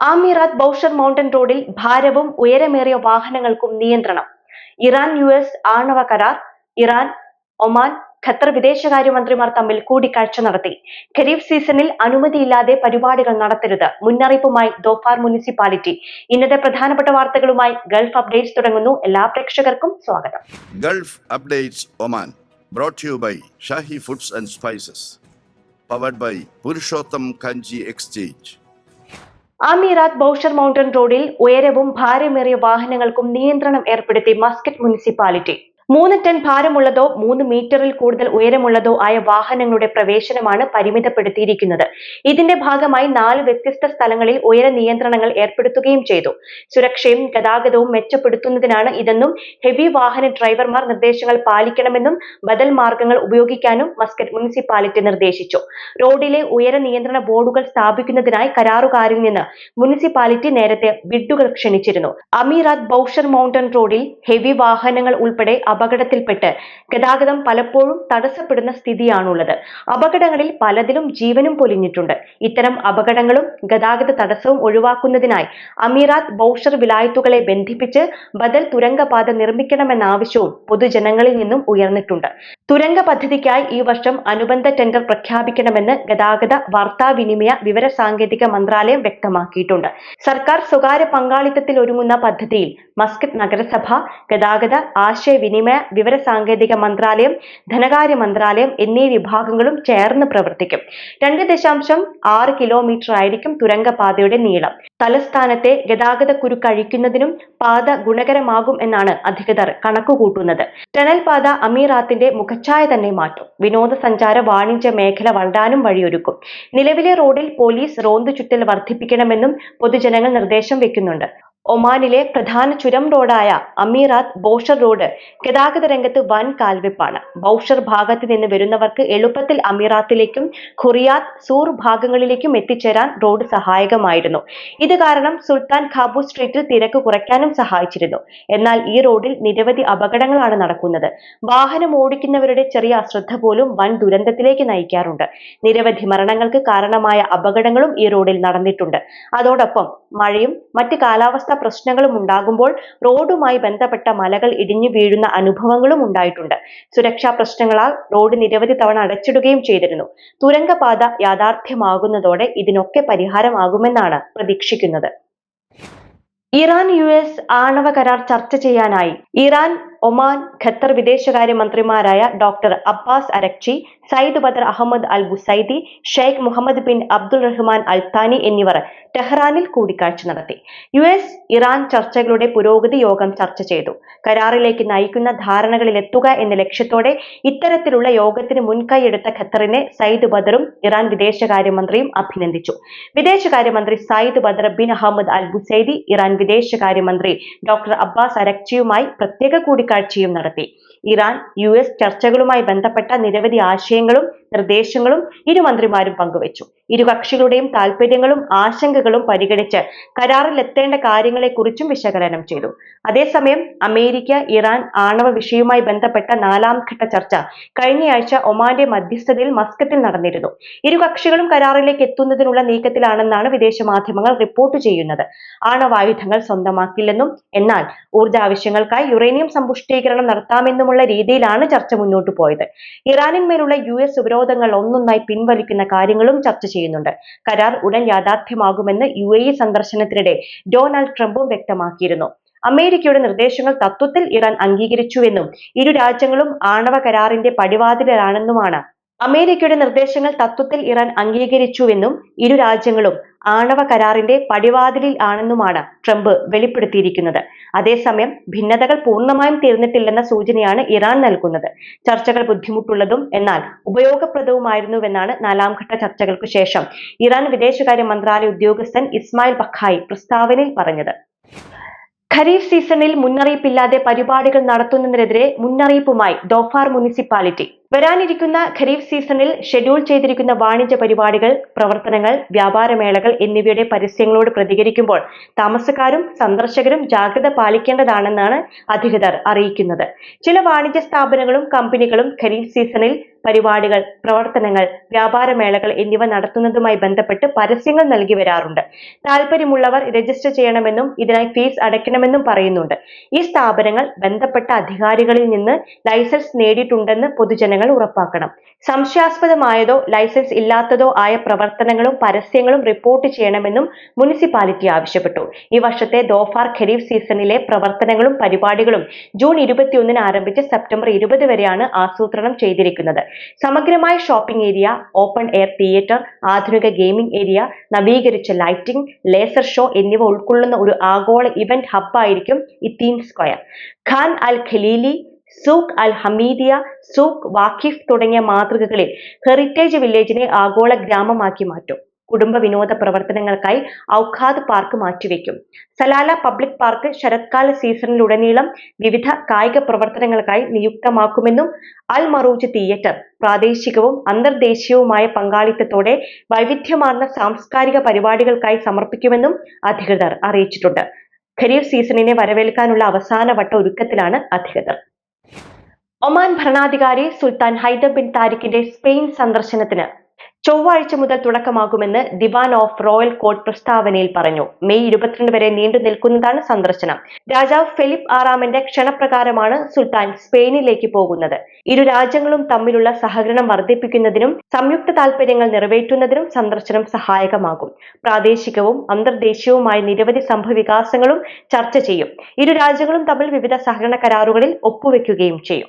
ആമിറാത്ത് ബൌഷർ mountain റോഡിൽ ഭാരവും ഉയരമേറിയ വാഹനങ്ങൾക്കും നിയന്ത്രണം. ഇറാൻ യു എസ് ആണവ കരാർ ഇറാൻ ഒമാൻ ഖത്തർ വിദേശകാര്യമന്ത്രിമാർ തമ്മിൽ കൂടിക്കാഴ്ച നടത്തി. ഖരീഫ് സീസണിൽ അനുമതിയില്ലാതെ പരിപാടികൾ നടത്തരുത്. മുന്നറിയിപ്പുമായി ദോഫാർ മുനിസിപ്പാലിറ്റി. ഇന്നത്തെ പ്രധാനപ്പെട്ട വാർത്തകളുമായി ഗൾഫ് അപ്ഡേറ്റ്സ് തുടങ്ങുന്നു. എല്ലാ പ്രേക്ഷകർക്കും സ്വാഗതം. Gulf updates Oman brought you by Shahi foods and spices powered by Purushottam Kanji Kanji Bausher Bausher mountain റോഡിൽ ഉയരവും ഭാരമേറിയ വാഹനങ്ങൾക്കും നിയന്ത്രണം ഏർപ്പെടുത്തി മസ്കറ്റ് മുനിസിപ്പാലിറ്റി. മൂന്ന് ടൺ ഭാരമുള്ളതോ മൂന്ന് മീറ്ററിൽ കൂടുതൽ ഉയരമുള്ളതോ ആയ വാഹനങ്ങളുടെ പ്രവേശനമാണ് പരിമിതപ്പെടുത്തിയിരിക്കുന്നത്. ഇതിന്റെ ഭാഗമായി നാല് വ്യത്യസ്ത സ്ഥലങ്ങളിൽ ഉയര നിയന്ത്രണങ്ങൾ ഏർപ്പെടുത്തുകയും ചെയ്തു. സുരക്ഷയും ഗതാഗതവും മെച്ചപ്പെടുത്തുന്നതിനാണ് ഇതെന്നും ഹെവി വാഹന ഡ്രൈവർമാർ നിർദ്ദേശങ്ങൾ പാലിക്കണമെന്നും ബദൽ മാർഗങ്ങൾ ഉപയോഗിക്കാനും മസ്കറ്റ് മുനിസിപ്പാലിറ്റി നിർദ്ദേശിച്ചു. റോഡിലെ ഉയര നിയന്ത്രണ ബോർഡുകൾ സ്ഥാപിക്കുന്നതിനായി കരാറുകാരിൽ നിന്ന് മുനിസിപ്പാലിറ്റി നേരത്തെ ബിഡുകൾ ക്ഷണിച്ചിരുന്നു. അമീറാത്ത് ബൌഷർ മൗണ്ടൻ റോഡിൽ ഹെവി വാഹനങ്ങൾ ഉൾപ്പെടെ അപകടത്തിൽപ്പെട്ട് ഗതാഗതം പലപ്പോഴും തടസ്സപ്പെടുന്ന സ്ഥിതിയാണുള്ളത്. അപകടങ്ങളിൽ പലതിലും ജീവനും പൊലിഞ്ഞിട്ടുണ്ട്. ഇത്തരം അപകടങ്ങളും ഗതാഗത തടസ്സവും ഒഴിവാക്കുന്നതിനായി അമീറാത്ത് ബൌഷർ വിലായത്തുകളെ ബന്ധിപ്പിച്ച് ബദൽ തുരങ്കപാത നിർമ്മിക്കണമെന്ന ആവശ്യവും പൊതുജനങ്ങളിൽ നിന്നും ഉയർന്നിട്ടുണ്ട്. തുരങ്ക പദ്ധതിക്കായി ഈ വർഷം അനുബന്ധ ടെൻഡർ പ്രഖ്യാപിക്കണമെന്ന് ഗതാഗത വാർത്താവിനിമയ വിവര സാങ്കേതിക മന്ത്രാലയം വ്യക്തമാക്കിയിട്ടുണ്ട്. സർക്കാർ സ്വകാര്യ പങ്കാളിത്തത്തിൽ ഒരുങ്ങുന്ന പദ്ധതിയിൽ മസ്കറ്റ് നഗരസഭ ഗതാഗത ആശയവിനിമയ വിവരസാങ്കേതിക മന്ത്രാലയം ധനകാര്യ മന്ത്രാലയം എന്നീ വിഭാഗങ്ങളും ചേർന്ന് പ്രവർത്തിക്കും. രണ്ട് ദശാംശം ആറ് കിലോമീറ്റർ ആയിരിക്കും തുരങ്കപാതയുടെ നീളം. തലസ്ഥാനത്തെ ഗതാഗത കുരുക്കഴിക്കുന്നതിനും പാത ഗുണകരമാകും എന്നാണ് അധികൃതർ കണക്കുകൂട്ടുന്നത്. ടണൽ പാത അമീറാത്തിന്റെ മുഖച്ഛായ തന്നെ മാറ്റും. വിനോദസഞ്ചാര വാണിജ്യ മേഖല വളരാനും വഴിയൊരുക്കും. നിലവിലെ റോഡിൽ പോലീസ് റോന്തു ചുറ്റൽ വർദ്ധിപ്പിക്കണമെന്നും പൊതുജനങ്ങൾ നിർദ്ദേശം വെക്കുന്നുണ്ട്. ഒമാനിലെ പ്രധാന ചുരം റോഡായ അമീറാത്ത് ബൌഷർ റോഡ് ഗതാഗത രംഗത്ത് വൻ കാൽവെപ്പാണ്. ബൌഷർ ഭാഗത്ത് നിന്ന് വരുന്നവർക്ക് എളുപ്പത്തിൽ അമീറാത്തിലേക്കും ഖുറിയാത്ത് സൂർ ഭാഗങ്ങളിലേക്കും എത്തിച്ചേരാൻ റോഡ് സഹായകമായിരുന്നു. ഇത് കാരണം സുൽത്താൻ ഖാബു സ്ട്രീറ്റിൽ തിരക്ക് കുറയ്ക്കാനും സഹായിച്ചിരുന്നു. എന്നാൽ ഈ റോഡിൽ നിരവധി അപകടങ്ങളാണ് നടക്കുന്നത്. വാഹനം ഓടിക്കുന്നവരുടെ ചെറിയ അശ്രദ്ധ പോലും വൻ ദുരന്തത്തിലേക്ക് നയിക്കാറുണ്ട്. നിരവധി മരണങ്ങൾക്ക് കാരണമായ അപകടങ്ങളും ഈ റോഡിൽ നടന്നിട്ടുണ്ട്. അതോടൊപ്പം മഴയും മറ്റ് കാലാവസ്ഥാ പ്രശ്നങ്ങളും ഉണ്ടാകുമ്പോൾ റോഡുമായി ബന്ധപ്പെട്ട മലകൾ ഇടിഞ്ഞു വീഴുന്ന അനുഭവങ്ങളും ഉണ്ടായിട്ടുണ്ട്. സുരക്ഷാ പ്രശ്നങ്ങളാൽ റോഡ് നിരവധി തവണ അടച്ചിടുകയും ചെയ്തിരുന്നു. തുരങ്കപാത യാഥാർത്ഥ്യമാകുന്നതോടെ ഇതിനൊക്കെ പരിഹാരമാകുമെന്നാണ് പ്രതീക്ഷിക്കുന്നത്. ഇറാൻ യു എസ് ആണവ കരാർ ചർച്ച ചെയ്യാനായി. ഇറാൻ ഒമാൻ ഖത്തർ വിദേശകാര്യ മന്ത്രിമാരായ doctor Abbas Araghchi Sayyid Badr Ahmed al Busaidi Sheikh Mohammed bin Abdul Rahman al Thani എന്നിവർ ടെഹ്റാനിൽ കൂടിക്കാഴ്ച നടത്തി. യു എസ് ഇറാൻ ചർച്ചകളുടെ പുരോഗതി യോഗം ചർച്ച ചെയ്തു. കരാറിലേക്ക് നയിക്കുന്ന ധാരണകളിലെത്തുക എന്ന ലക്ഷ്യത്തോടെ ഇത്തരത്തിലുള്ള യോഗത്തിന് മുൻകൈയെടുത്ത ഖത്തറിനെ സയ്യിദ് ബദറും ഇറാൻ വിദേശകാര്യമന്ത്രിയും അഭിനന്ദിച്ചു. വിദേശകാര്യമന്ത്രി Sayyid Badr bin Ahmed al Busaidi Iran വിദേശകാര്യമന്ത്രി ഡോക്ടർ അബ്ബാസ് അരക്ചിയുമായി പ്രത്യേക കൂടിക്കാഴ്ചയും നടത്തി. ഇറാൻ യു എസ് ചർച്ചകളുമായി ബന്ധപ്പെട്ട നിരവധി ആശയങ്ങളും നിർദ്ദേശങ്ങളും ഇരു മന്ത്രിമാരും പങ്കുവച്ചു. ഇരു കക്ഷികളുടെയും താൽപര്യങ്ങളും ആശങ്കകളും പരിഗണിച്ച് കരാറിൽ എത്തേണ്ട കാര്യങ്ങളെക്കുറിച്ചും വിശകലനം ചെയ്തു. അതേസമയം അമേരിക്ക ഇറാൻ ആണവ വിഷയവുമായി ബന്ധപ്പെട്ട നാലാം ഘട്ട ചർച്ച കഴിഞ്ഞയാഴ്ച ഒമാന്റെ മധ്യസ്ഥതയിൽ മസ്കത്തിൽ നടന്നിരുന്നു. ഇരു കക്ഷികളും കരാറിലേക്ക് എത്തുന്നതിനുള്ള നീക്കത്തിലാണെന്നാണ് വിദേശ മാധ്യമങ്ങൾ റിപ്പോർട്ട് ചെയ്യുന്നത്. ആണവായുധങ്ങൾ സ്വന്തമാക്കില്ലെന്നും എന്നാൽ ഊർജ ആവശ്യങ്ങൾക്കായി യുറേനിയം സമ്പുഷ്ടീകരണം നടത്താമെന്നുമുള്ള രീതിയിലാണ് ചർച്ച മുന്നോട്ടു പോയത് ഇറാനിന്മേലുള്ള യു എസ് ഉപരോധങ്ങൾ ഒന്നൊന്നായി പിൻവലിക്കുന്ന കാര്യങ്ങളും ചർച്ച ചെയ്യുന്നുണ്ട്. കരാർ ഉടൻ യാഥാർത്ഥ്യമാകുമെന്ന് യു എ ഇ സന്ദർശനത്തിനിടെ ഡൊണാൾഡ് ട്രംപും വ്യക്തമാക്കിയിരുന്നു. അമേരിക്കയുടെ നിർദ്ദേശങ്ങൾ തത്വത്തിൽ ഇറാൻ അംഗീകരിച്ചുവെന്നും ഇരു രാജ്യങ്ങളും ആണവ കരാറിന്റെ പടിവാതിലാണെന്നുമാണ് അമേരിക്കയുടെ നിർദ്ദേശങ്ങൾ തത്വത്തിൽ ഇറാൻ അംഗീകരിച്ചുവെന്നും ഇരു രാജ്യങ്ങളും ആണവ കരാറിന്റെ പടിവാതിലിൽ ആണെന്നുമാണ് ട്രംപ് വെളിപ്പെടുത്തിയിരിക്കുന്നത്. അതേസമയം ഭിന്നതകൾ പൂർണമായും തീർന്നിട്ടില്ലെന്ന സൂചനയാണ് ഇറാൻ നൽകുന്നത്. ചർച്ചകൾ ബുദ്ധിമുട്ടുള്ളതും എന്നാൽ ഉപയോഗപ്രദവുമായിരുന്നുവെന്നാണ് നാലാം ഘട്ട ചർച്ചകൾക്ക് ശേഷം ഇറാൻ വിദേശകാര്യ മന്ത്രാലയ ഉദ്യോഗസ്ഥൻ ഇസ്മായിൽ ബഖായി പ്രസ്താവനയിൽ പറഞ്ഞത്. ഖരീഫ് സീസണിൽ മുന്നറിയിപ്പില്ലാതെ പരിപാടികൾ നടത്തുന്നതിനെതിരെ മുന്നറിയിപ്പുമായി ദോഫാർ മുനിസിപ്പാലിറ്റി വരാനിരിക്കുന്ന ഖരീഫ് സീസണിൽ ഷെഡ്യൂൾ ചെയ്തിരിക്കുന്ന വാണിജ്യ പരിപാടികൾ പ്രവർത്തനങ്ങൾ വ്യാപാരമേളകൾ എന്നിവയുടെ പരസ്യങ്ങളോട് പ്രതികരിക്കുമ്പോൾ താമസക്കാരും സന്ദർശകരും ജാഗ്രത പാലിക്കേണ്ടതാണെന്നാണ് അധികൃതർ അറിയിക്കുന്നത്. ചില വാണിജ്യ സ്ഥാപനങ്ങളും കമ്പനികളും ഖരീഫ് സീസണിൽ പരിപാടികൾ പ്രവർത്തനങ്ങൾ വ്യാപാരമേളകൾ എന്നിവ നടത്തുന്നതുമായി ബന്ധപ്പെട്ട് പരസ്യങ്ങൾ നൽകി വരാറുണ്ട്. താല്പര്യമുള്ളവർ രജിസ്റ്റർ ചെയ്യണമെന്നും ഇതിനായി ഫീസ് അടയ്ക്കണമെന്നും പറയുന്നുണ്ട്. ഈ സ്ഥാപനങ്ങൾ ബന്ധപ്പെട്ട അധികാരികളിൽ നിന്ന് ലൈസൻസ് നേടിയിട്ടുണ്ടെന്ന് പൊതുജനങ്ങൾ ഉറപ്പാക്കണം. സംശയാസ്പദമായതോ ലൈസൻസ് ഇല്ലാത്തതോ ആയ പ്രവർത്തനങ്ങളും പരസ്യങ്ങളും റിപ്പോർട്ട് ചെയ്യണമെന്നും മുനിസിപ്പാലിറ്റി ആവശ്യപ്പെട്ടു. ഈ വർഷത്തെ ദോഫാർ ഖരീഫ് സീസണിലെ പ്രവർത്തനങ്ങളും പരിപാടികളും ജൂൺ ഇരുപത്തിയൊന്നിന് ആരംഭിച്ച് സെപ്റ്റംബർ ഇരുപത് വരെയാണ് ആസൂത്രണം ചെയ്തിരിക്കുന്നത്. സമഗ്രമായ shopping area open air theatre ആധുനിക ഗെയിമിംഗ് ഏരിയ നവീകരിച്ച ലൈറ്റിംഗ് ലേസർ ഷോ എന്നിവ ഉൾക്കൊള്ളുന്ന ഒരു ആഗോള event ഹബ്ബായിരിക്കും Itheen square. Khan Al Khalili souq Al Hamidiya souq Waqif തുടങ്ങിയ മാതൃകകളിൽ ഹെറിറ്റേജ് വില്ലേജിനെ ആഗോള ഗ്രാമമാക്കി മാറ്റും. കുടുംബ വിനോദ പ്രവർത്തനങ്ങൾക്കായി ഔഖാദ് പാർക്ക് മാറ്റിവെക്കും. സലാല പബ്ലിക് പാർക്ക് ശരത്കാല സീസണിലുടനീളം വിവിധ കായിക പ്രവർത്തനങ്ങൾക്കായി നിയുക്തമാക്കുമെന്നും അൽ മറൂജ് തിയേറ്റർ പ്രാദേശികവും അന്തർദേശീയവുമായ പങ്കാളിത്തത്തോടെ വൈവിധ്യമാർന്ന സാംസ്കാരിക പരിപാടികൾക്കായി സമർപ്പിക്കുമെന്നും അധികൃതർ അറിയിച്ചിട്ടുണ്ട്. ഖരീഫ് സീസണിനെ വരവേൽക്കാനുള്ള അവസാന വട്ട ഒരുക്കത്തിലാണ് അധികൃതർ. ഒമാൻ ഭരണാധികാരി സുൽത്താൻ ഹൈദർ ബിൻ താരിഖിന്റെ സ്പെയിൻ സന്ദർശനത്തിന് ചൊവ്വാഴ്ച മുതൽ തുടക്കമാകുമെന്ന് ദിവാൻ ഓഫ് റോയൽ കോർട്ട് പ്രസ്താവനയിൽ പറഞ്ഞു. മെയ് ഇരുപത്തിരണ്ട് വരെ നീണ്ടു നിൽക്കുന്നതാണ് സന്ദർശനം. രാജാവ് ഫിലിപ്പ് ആറാമന്റെ ക്ഷണപ്രകാരമാണ് സുൽത്താൻ സ്പെയിനിലേക്ക് പോകുന്നത്. ഇരു രാജ്യങ്ങളും തമ്മിലുള്ള സഹകരണം വർദ്ധിപ്പിക്കുന്നതിനും സംയുക്ത താൽപര്യങ്ങൾ നിറവേറ്റുന്നതിനും സന്ദർശനം സഹായകമാകും. പ്രാദേശികവും അന്തർദേശീയവുമായ നിരവധി സംഭവവികാസങ്ങളും ചർച്ച ചെയ്യും. ഇരു രാജ്യങ്ങളും തമ്മിൽ വിവിധ സഹകരണ കരാറുകളിൽ ഒപ്പുവെക്കുകയും ചെയ്യും.